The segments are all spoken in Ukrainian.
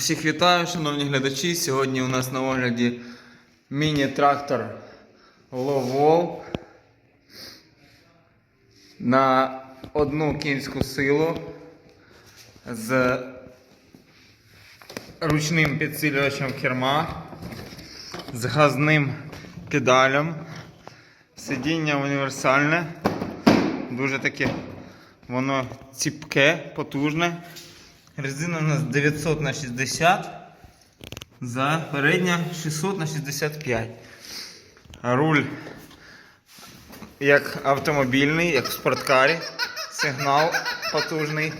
Всіх вітаю, шановні глядачі. Сьогодні у нас на огляді міні-трактор Ловол на одну кінську силу з ручним підсилювачем керма, з газним педалем. Сидіння універсальне, дуже таке воно ціпке, потужне. Резина у нас 900 на 60, за передня 600 на 65. Руль як автомобільний, як в спорткарі. Сигнал потужний.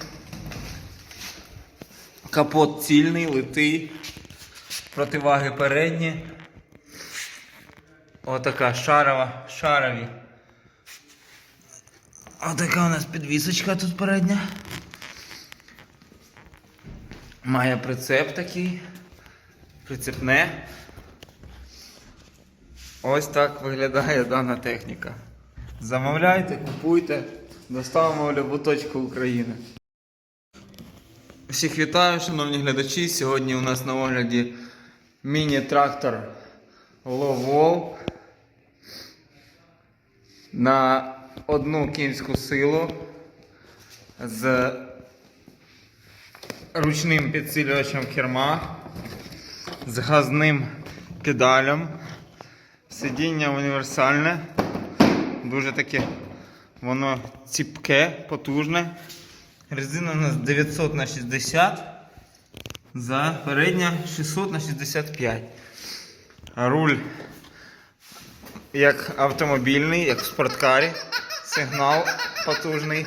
Капот цільний, литий. Противаги передні. Отака шарова, шарові. Отака у нас підвісочка тут передня. Має прицеп такий. Прицепне. Ось так виглядає дана техніка. Замовляйте, купуйте, доставимо в любу точку України. Всіх вітаю, шановні глядачі. Сьогодні у нас на огляді міні-трактор Ловол на одну кінську силу з ручним підсилювачем керма, з газним педалем. Сидіння універсальне, дуже таке воно ціпке, потужне. Резина у нас 900 на 60, за передня 600 на 65. Руль як автомобільний, як в спорткарі. Сигнал потужний.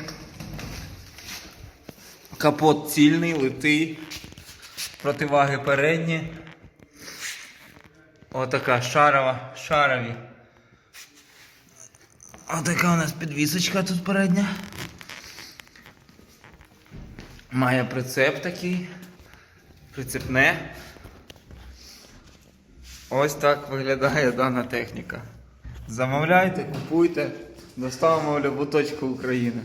Капот цільний, литий. Противаги передні. Отака шарова, шарові. Отака у нас підвісочка тут передня. Має прицеп такий. Прицепне. Ось так виглядає дана техніка. Замовляйте, купуйте, доставимо в любу точку України.